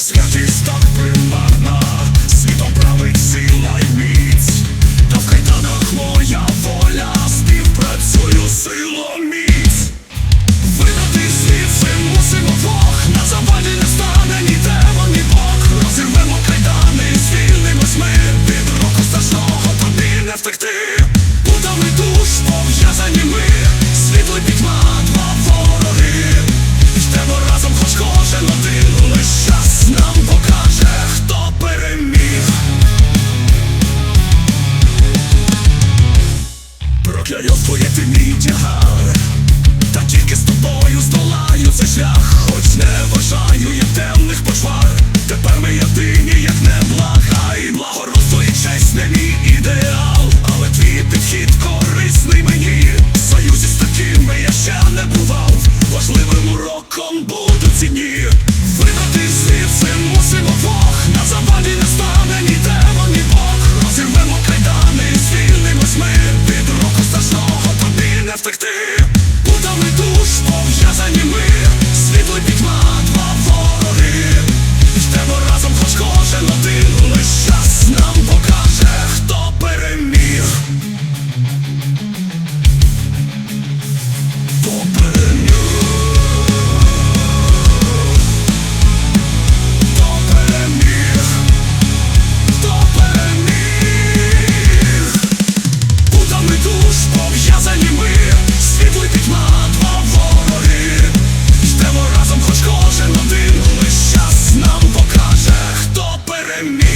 святий став примарна, світом править сила й міць, та в кайданах воля співпрацюю силоміць. Видати звідси мусимо двох, на заваді не стане ні демон, ні бог. Кайдани, звільнимось ми від року страшного тобі не втекти. Будемо йду. Eu fui Dios fue infinito. Втекти. I'm